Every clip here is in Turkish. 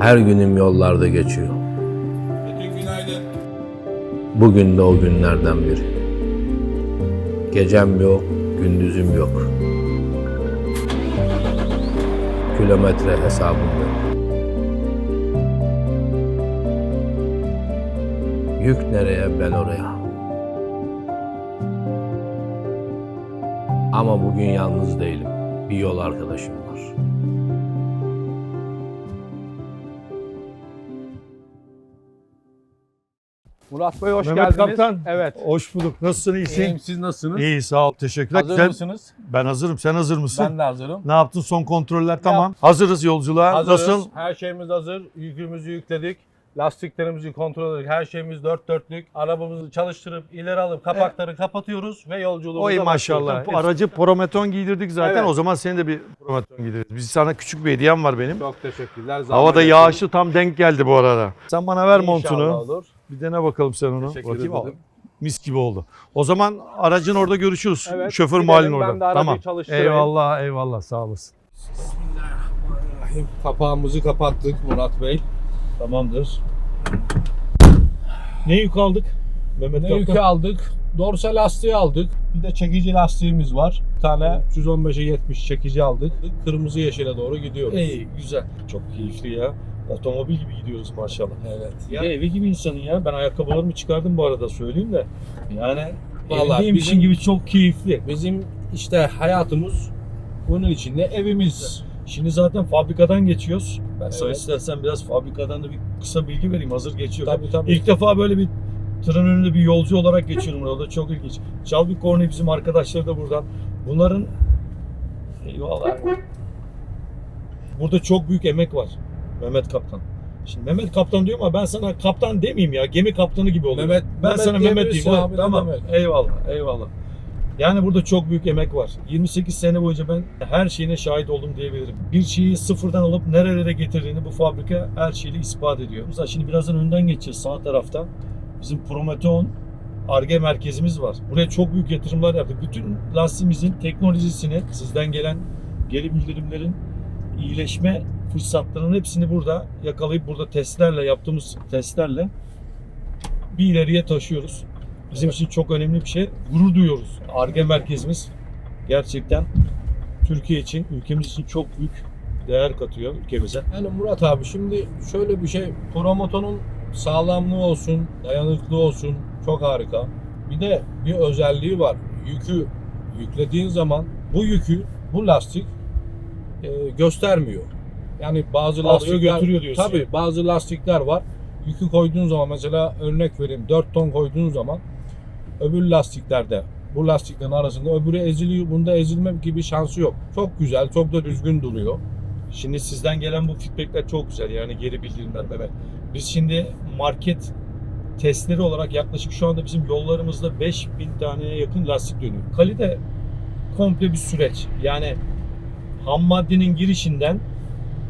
Her günüm yollarda geçiyor. Bugün de o günlerden biri. Gecem yok, gündüzüm yok. Kilometre hesabım yok. Yük nereye ben oraya. Ama bugün yalnız değilim. Bir yol arkadaşım var. Murat Bey hoş Mehmet geldiniz. Kaptan. Evet. Hoş bulduk. Nasılsın? iyisin? İyiyim siz nasılsınız? İyi sağ ol. Teşekkürler. Hazır Sen- mısınız? Ben hazırım. Sen hazır mısın? Ben de hazırım. Ne yaptın? Son kontroller tamam. Hazırız yolculuğa. Hazırız. Nasıl? Her şeyimiz hazır. Yükümüzü yükledik. Lastiklerimizi kontrol ettik. Her şeyimiz dört dörtlük. Arabamızı çalıştırıp ileri alıp kapakları kapatıyoruz ve yolculuğumuza Oy başlıyoruz. maşallah. Hepsi- Aracı prometon giydirdik zaten. Evet. O zaman seni de bir prometon giydiririz. Biz sana küçük bir hediyem var benim. Çok teşekkürler. Zahmet Havada yağışlı tam denk geldi bu arada. Sen bana ver İnşallah montunu. olur. Bir dene bakalım sen onu. Teşekkür Bakayım. ederim. Mis gibi oldu. O zaman aracın orada görüşürüz. Evet, Şoför gidelim. muhalin Ben orada. de arabayı Tamam. çalıştırayım. Eyvallah eyvallah sağ olasın. Bismillahirrahmanirrahim. Kapağımızı kapattık Murat Bey. Tamamdır. Ne yük aldık? Mehmet Ne yükü aldık? Dorsa lastiği aldık. Bir de çekici lastiğimiz var. Bir tane 315'e 70 çekici aldık. Kırmızı yeşile doğru gidiyoruz. İyi güzel. Çok keyifli ya. Otomobil gibi gidiyoruz maşallah. Evet. Ya evi gibi insanın ya. Ben ayakkabılarımı çıkardım bu arada söyleyeyim de. Yani Vallahi evindeymişin bizim- gibi çok keyifli. Bizim işte hayatımız bunun içinde evimiz. Şimdi zaten fabrikadan geçiyoruz. Ben sana Evet. istersen biraz fabrikadan da bir kısa bilgi vereyim. Hazır geçiyor. Tabii tabii. İlk defa böyle bir tırın önünde bir yolcu olarak geçiyorum orada. Çok ilginç. Çal bir korneyi bizim arkadaşlar da buradan. Bunların eyvallah. Burada çok büyük emek var. Mehmet Kaptan. Şimdi Mehmet Kaptan diyorum ama ben sana kaptan demeyeyim ya. Gemi kaptanı gibi oluyor. Mehmet- ben Mehmet sana Mehmet diyeyim. abi, Tamam. demek? Eyvallah. Eyvallah. Yani burada çok büyük emek var. 28 sene boyunca ben her şeyine şahit oldum diyebilirim. Bir şeyi sıfırdan alıp nerelere getirdiğini bu fabrika her şeyle ispat ediyor. Mesela şimdi birazdan önden geçeceğiz sağ tarafta. Bizim Prometeon ARGE merkezimiz var. Buraya çok büyük yatırımlar yaptık. Bütün lastiğimizin teknolojisini, sizden gelen geri bildirimlerin iyileşme fırsatlarının hepsini burada yakalayıp burada testlerle yaptığımız testlerle bir ileriye taşıyoruz. Bizim için çok önemli bir şey. Gurur duyuyoruz. ARGE merkezimiz gerçekten Türkiye için, ülkemiz için çok büyük değer katıyor ülkemize. Yani Murat abi şimdi şöyle bir şey promotonun sağlamlığı olsun, dayanıklı olsun çok harika. Bir de bir özelliği var. Yükü yüklediğin zaman bu yükü bu lastik e, göstermiyor. Yani bazı Alıyor, lastikler götürüyor diyorsun. Tabii bazı lastikler var. Yükü koyduğun zaman mesela örnek vereyim 4 ton koyduğun zaman öbür lastiklerde bu lastiklerin arasında öbürü eziliyor. Bunda ezilme gibi şansı yok. Çok güzel, çok da düzgün duruyor. Şimdi sizden gelen bu feedbackler çok güzel yani geri bildirimler evet. Biz şimdi market testleri olarak yaklaşık şu anda bizim yollarımızda 5000 taneye yakın lastik dönüyor. Kalite komple bir süreç. Yani ham maddenin girişinden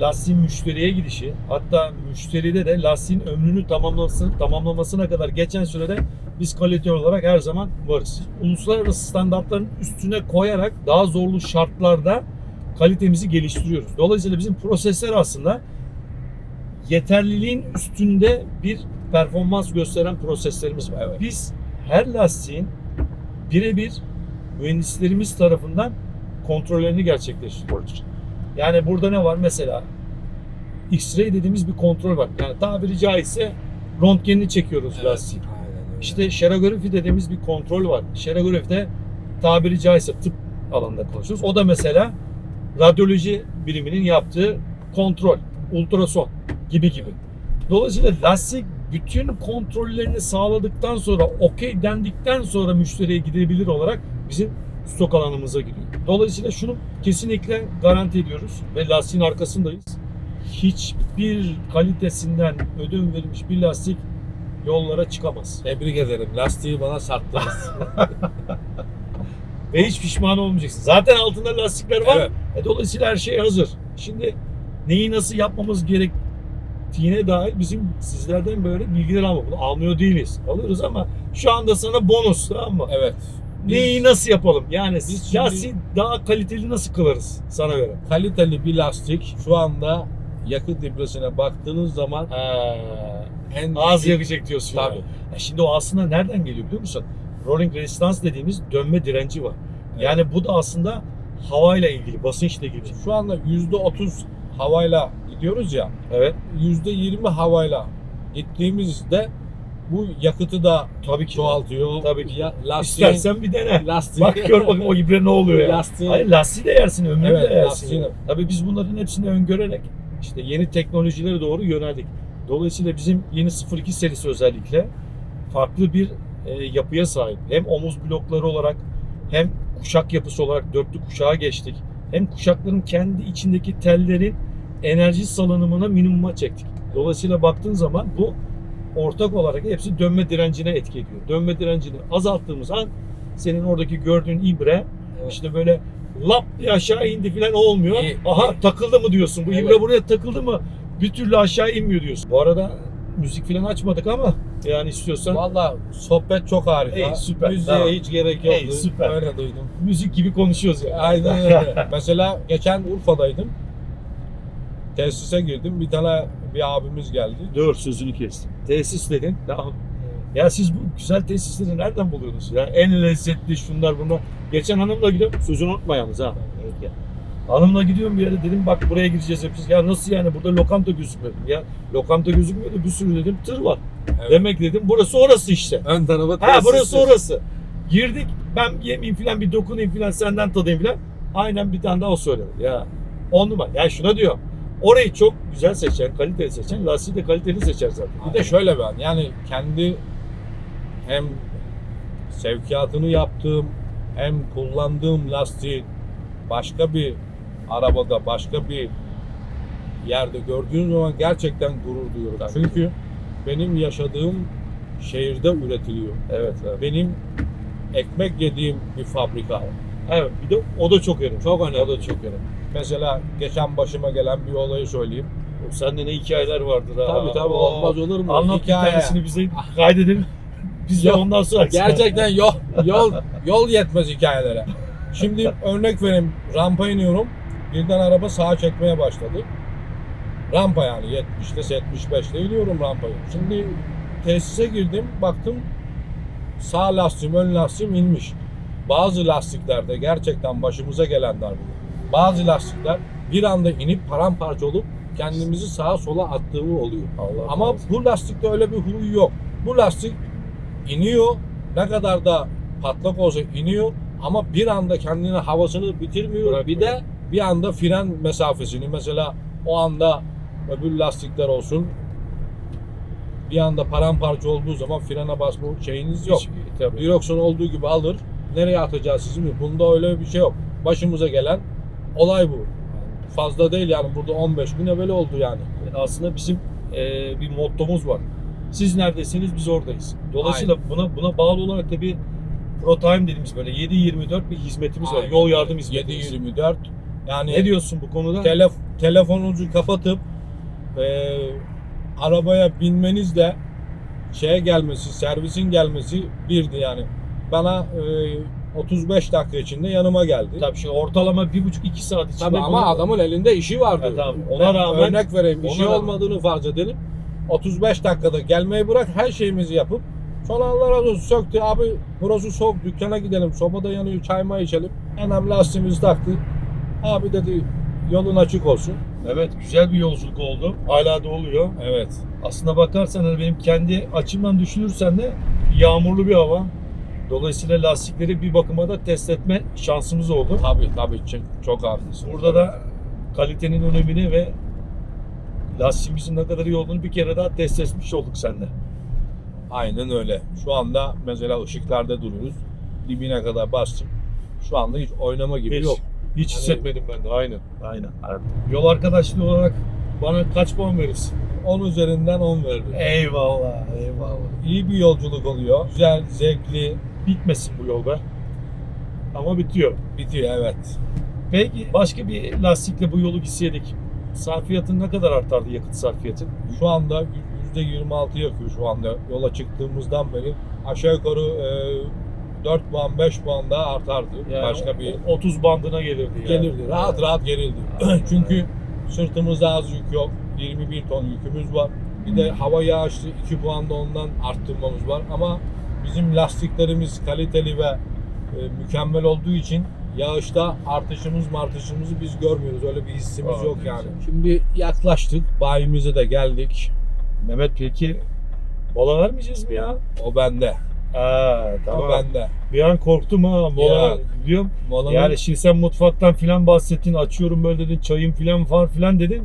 lastiğin müşteriye gidişi hatta müşteride de lastiğin ömrünü tamamlaması, tamamlamasına kadar geçen sürede biz kalite olarak her zaman varız. Uluslararası standartların üstüne koyarak daha zorlu şartlarda kalitemizi geliştiriyoruz. Dolayısıyla bizim prosesler aslında yeterliliğin üstünde bir performans gösteren proseslerimiz var. Biz her lastiğin birebir mühendislerimiz tarafından kontrollerini gerçekleştiriyoruz. Yani burada ne var mesela? X-ray dediğimiz bir kontrol var. Yani tabiri caizse röntgenini çekiyoruz lastiğin. İşte şerografi dediğimiz bir kontrol var. Şerografide tabiri caizse tıp alanında konuşuyoruz. O da mesela radyoloji biriminin yaptığı kontrol, ultrason gibi gibi. Dolayısıyla lastik bütün kontrollerini sağladıktan sonra okey dendikten sonra müşteriye gidebilir olarak bizim stok alanımıza gidiyor. Dolayısıyla şunu kesinlikle garanti ediyoruz ve lastiğin arkasındayız. Hiçbir kalitesinden ödün verilmiş bir lastik yollara çıkamaz. Tebrik ederim. Lastiği bana sattınız. Ve hiç pişman olmayacaksın. Zaten altında lastikler var. Evet. E, dolayısıyla her şey hazır. Şimdi neyi nasıl yapmamız gerektiğine dair bizim sizlerden böyle bilgiler almak. Bunu almıyor değiliz. Alırız ama şu anda sana bonus tamam mı? evet. Neyi nasıl yapalım? Yani Biz lastiği daha kaliteli nasıl kılarız sana göre? kaliteli bir lastik şu anda yakıt ibresine baktığınız zaman Ha, en az yakacak diyorsun. Tabii. yani. Ya şimdi o aslında nereden geliyor biliyor musun? Rolling resistance dediğimiz dönme direnci var. Yani bu da aslında havayla ilgili, basınçla ilgili. Şu anda %30 havayla gidiyoruz ya. Evet. %20 havayla gittiğimizde bu yakıtı da Tabii ki. çoğaltıyor. Tabii ki. Ya, lastiğin, İstersen bir dene. lastiğin, Bak gör bakayım o ibre ne oluyor ya. lastiğin, Hayır lastiği de yersin, ömrünü Evet, de yersin. lastiğini. Tabii biz bunların hepsini öngörerek işte yeni teknolojilere doğru yöneldik. Dolayısıyla bizim yeni 02 serisi özellikle farklı bir e, yapıya sahip. Hem omuz blokları olarak hem kuşak yapısı olarak dörtlü kuşağa geçtik. Hem kuşakların kendi içindeki tellerin enerji salınımına minimuma çektik. Dolayısıyla baktığın zaman bu ortak olarak hepsi dönme direncine etki ediyor. Dönme direncini azalttığımız an senin oradaki gördüğün ibre Evet. işte böyle lap diye aşağı indi falan olmuyor. İyi, Aha iyi. takıldı mı diyorsun. Bu Evet. ibre buraya takıldı mı bir türlü aşağı inmiyor diyorsun. Bu arada müzik falan açmadık ama yani istiyorsan Valla sohbet çok harika. İyi, süper, Müziğe tamam. hiç gerek yoktu. İyi, süper. Öyle duydum. müzik gibi konuşuyoruz yani. Aynen öyle. Mesela geçen Urfa'daydım. Tesise girdim. Bir tane bir abimiz geldi. Dur sözünü kestim. Tesis dedin. Tamam. Ya siz bu güzel tesisleri nereden buluyorsunuz ya? En lezzetli şunlar bunlar. Geçen hanımla gidiyorum. Sözünü unutma yalnız ha. Hanımla gidiyorum bir yere dedim bak buraya gireceğiz hepimiz. Ya nasıl yani burada lokanta gözükmüyor. Ya lokanta gözükmüyor da bir sürü dedim tır var. Evet. Demek dedim burası orası işte. Ön tarafı Ha tesis. burası orası. Girdik ben yemeyeyim filan bir dokunayım filan senden tadayım filan. Aynen bir tane daha o söyledi. Ya on numara. Ya şuna diyor. Orayı çok güzel seçen, kaliteli seçen, lastiği de kaliteli seçer zaten. Bir de şöyle ben yani kendi hem sevkiyatını yaptığım hem kullandığım lastiği başka bir arabada başka bir yerde gördüğün zaman gerçekten gurur duyuyorum. Tabii. Çünkü benim yaşadığım şehirde üretiliyor. Evet, evet. Benim ekmek yediğim bir fabrika. Evet, bir de o da çok önemli. Çok önemli. O da çok önemli. Mesela geçen başıma gelen bir olayı söyleyeyim. Sende ne hikayeler vardır ha. Tabii tabii Oo. olmaz olur mu? Anlat bir Hikaye. tanesini bize kaydedelim. Biz de Yok, ondan sonra Gerçekten yol yol yol yetmez hikayelere. Şimdi örnek vereyim. Rampa iniyorum. Birden araba sağa çekmeye başladı. Rampa yani 70'te 75'te iniyorum rampayı. Şimdi tesise girdim. Baktım sağ lastiğim ön lastiğim inmiş. Bazı lastiklerde gerçekten başımıza gelenler bu. Bazı lastikler bir anda inip paramparça olup kendimizi sağa sola attığımı oluyor. Allah Ama Allah. bu lastikte öyle bir huy yok. Bu lastik iniyor. Ne kadar da patlak olsa iniyor ama bir anda kendine havasını bitirmiyor. Bırakmıyor. Bir de bir anda fren mesafesini mesela o anda öbür lastikler olsun bir anda paramparça olduğu zaman frene basma şeyiniz yok. Hiç- tabii. Direksiyon olduğu gibi alır. Nereye atacağız sizi mi? Bunda öyle bir şey yok. Başımıza gelen olay bu. Fazla değil yani burada 15 gün evvel oldu yani. aslında bizim e, bir mottomuz var. Siz neredesiniz biz oradayız. Dolayısıyla buna buna bağlı olarak da bir ProTime dediğimiz böyle 7-24 bir hizmetimiz var. Aynen. Yol yardım hizmetimiz. 7-24 yani Ne diyorsun bu konuda? telef telefonunuzu kapatıp e, arabaya binmenizle şeye gelmesi, servisin gelmesi birdi yani. Bana e, 35 dakika içinde yanıma geldi. Tabii şimdi ortalama 1,5-2 saat içinde Tabii ama bunu- adamın elinde işi vardı. Evet abi, ona Ben rağmen- örnek vereyim. ona işi rağmen- olmadığını farz edelim. 35 dakikada gelmeyi bırak her şeyimizi yapıp sonra Allah razı olsun söktü abi burası soğuk dükkana gidelim sobada yanıyor çay may içelim. Hemen lastiğimizi taktı. Abi dedi yolun açık olsun. Evet güzel bir yolculuk oldu. Hala da oluyor. Evet. Aslına bakarsan hani benim kendi açımdan düşünürsen de yağmurlu bir hava. Dolayısıyla lastikleri bir bakıma da test etme şansımız oldu. Tabii tabii çok, çok haklısın. Burada da kalitenin önemini ve lastiğimizin ne kadar iyi olduğunu bir kere daha test etmiş olduk sende. Aynen öyle. Şu anda mesela ışıklarda duruyoruz. Dibine kadar bastım. Şu anda hiç oynama gibi Hiç, yok. hiç Hani- hissetmedim ben de aynen. Aynen. Yol arkadaşlığı olarak bana kaç puan verirsin? 10 üzerinden 10 verdim. Eyvallah, eyvallah. İyi bir yolculuk oluyor. Güzel, zevkli. Bitmesin bu yol be. Ama bitiyor. Bitiyor evet. Peki başka bir lastikle bu yolu gitseydik sarfiyatın ne kadar artardı yakıt sarfiyatı? Şu anda %26 yakıyor şu anda. Yola çıktığımızdan beri aşağı yukarı e, 4 puan 5 puan daha artardı. Başka bir 30 bandına gelirdi yani. gelirdi. Rahat rahat gelirdi. Çünkü sırtımızda az yük yok. 21 ton yükümüz var. Bir de hava yağışlı 2 puan da ondan arttırmamız var. Ama bizim lastiklerimiz kaliteli ve e, mükemmel olduğu için yağışta artışımız martışımızı biz görmüyoruz. Öyle bir hissimiz Aa, yok yani. güzel. Şimdi yaklaştık. Bayimize de geldik. Mehmet peki mola vermeyeceğiz mi ya? O bende. Aa O tamam. bende. Bir an korktum ha mola Ya. diyorum. Molanın Yani şimdi sen mutfaktan filan bahsettin, açıyorum böyle dedin, çayım filan var filan dedin.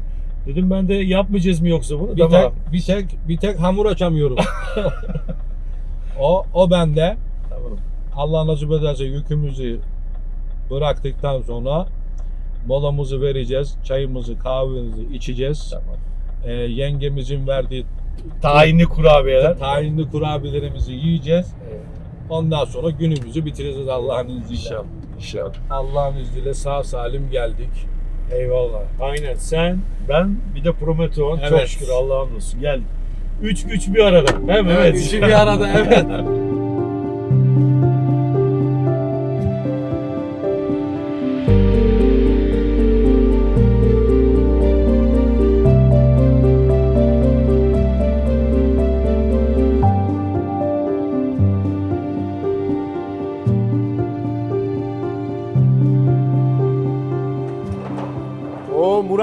Dedim ben de yapmayacağız mı yoksa bunu? bir Tamam. tek bir tek bir tek hamur açamıyorum. o o bende. Tamam. Allah nasip ederse yükümüzü bıraktıktan sonra molamızı vereceğiz. Çayımızı, kahvemizi içeceğiz. Tamam. Ee, yengemizin verdiği Tayinli kurabiyeler. tayinli kurabiyelerimizi yiyeceğiz. Ondan sonra günümüzü bitireceğiz Allah'ın izniyle. İnşallah. İnşallah. Allah'ın izniyle sağ salim geldik. Eyvallah. Aynen sen, ben bir de Promethean. Çok Evet. şükür Allah'ım olsun. Gel. Üç güç bir arada. Değil mi? Evet. üçü bir arada evet.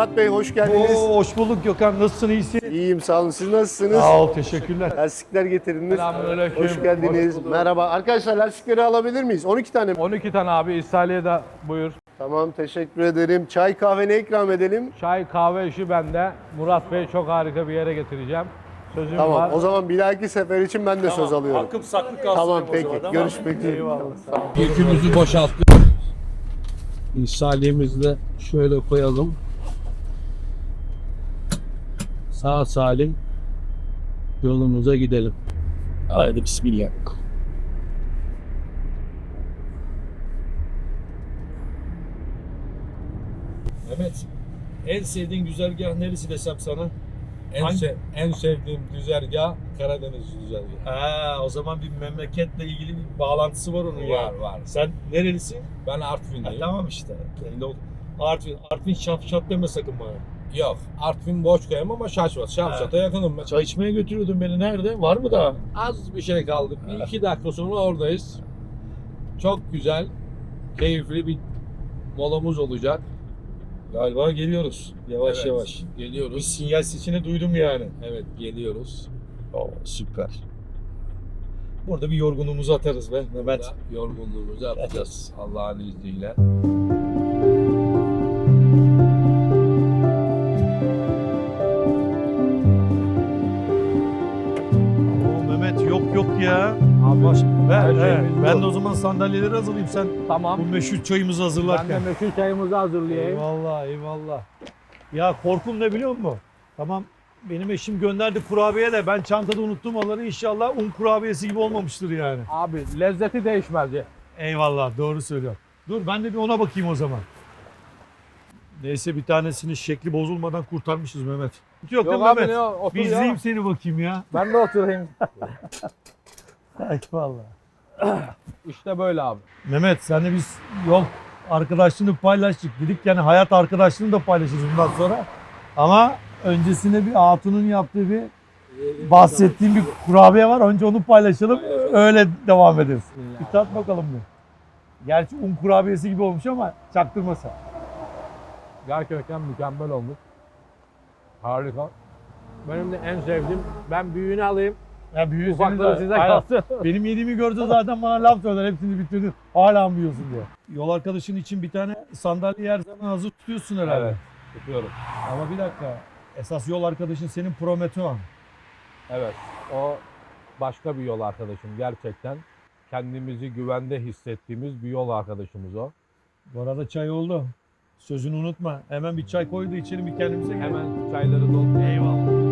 Murat Bey hoş geldiniz. Oo, hoş bulduk Gökhan. Nasılsın? iyisin? İyiyim sağ olun. Siz nasılsınız? Sağ ol. Teşekkürler. Lastikler getirdiniz. Selamünaleyküm. Hoş geldiniz. Merhaba. Arkadaşlar lastikleri alabilir miyiz? 12 tane mi? 12 tane abi İshaliye de buyur. Tamam teşekkür ederim. Çay kahve ne ikram edelim? Çay kahve işi bende. Murat Bey çok harika bir yere getireceğim. Sözüm Tamam var. o zaman bir dahaki sefer için ben de söz alıyorum. Hakkım saklı kalsın. Tamam o peki. zaman. Görüşmek üzere. Eyvallah. Yükümüzü boşalttık. İsalimizi de şöyle koyalım. Sağ salim yolumuza gidelim. Haydi bismillah. Mehmet, en sevdiğin güzergah neresi desem sana? En, Hangi- se- en sevdiğim güzergah Karadeniz güzergahı. Ha, o zaman bir memleketle ilgili bir bağlantısı var onun ya. Var var. Sen nerelisin? Ben Ha, Artvinliyim. tamam işte. Artvin, Artvin şafşat deme sakın bana. Yok Artvin Boçkaya'm ama Şaşvat. Şavşat'a yakınım ben. Çay içmeye götürüyordun beni nerede? Var mı daha? Az bir şey kaldı. Bir iki dakika sonra oradayız. Çok güzel, keyifli bir molamız olacak. Galiba geliyoruz. Yavaş Evet, yavaş. Bir Geliyoruz. sinyal sesini duydum yani. Evet geliyoruz. Oo, süper. Burada bir yorgunluğumuzu atarız be Mehmet. Yorgunluğumuzu atacağız Allah'ın izniyle. Yok ya. Abi Baş, ver, ver. şeyimiz Ben de o zaman sandalyeleri hazırlayayım sen tamam. bu meşhur çayımızı Ben de hazırlarken. meşhur çayımızı hazırlayayım. Eyvallah eyvallah. Ya korkum ne biliyor musun? Tamam benim eşim gönderdi kurabiye de ben çantada unuttum onları inşallah un kurabiyesi gibi olmamıştır yani. Abi lezzeti değişmez. ya. Eyvallah doğru söylüyor. Dur ben de bir ona bakayım o zaman. Neyse bir tanesinin şekli bozulmadan kurtarmışız Mehmet. Yok, Yok değil abi Mehmet? ne Bir ya. izleyeyim seni bakayım ya. Ben de oturayım. Eyvallah. işte böyle abi. Mehmet senle biz yol arkadaşlığını paylaştık. Dedik yani hayat arkadaşlığını da paylaşırız bundan sonra. Ama öncesinde bir hatunun yaptığı bir bahsettiğim bir kurabiye var. Önce onu paylaşalım. Öyle devam ederiz. Bir tat bakalım bir. Gerçi un kurabiyesi gibi olmuş ama çaktırmasa. Gerçekten mükemmel olmuş. Harika. Benim de en sevdiğim, ben büyüğünü alayım, Ya ufakları size Aynen. kalsın. Benim yediğimi gördü zaten bana laf söyler. Hepsini bitirdin. Hala mı yiyorsun diye. Yol arkadaşın için bir tane sandalye her zaman hazır tutuyorsun herhalde. Evet, tutuyorum. Ama bir dakika. Esas yol arkadaşın senin Promethean. Evet, o başka bir yol arkadaşım gerçekten. Kendimizi güvende hissettiğimiz bir yol arkadaşımız o. Bu arada çay oldu. Sözünü unutma. Hemen bir çay koy da içelim bir kendimize gelelim. Hemen çayları doldur. Eyvallah.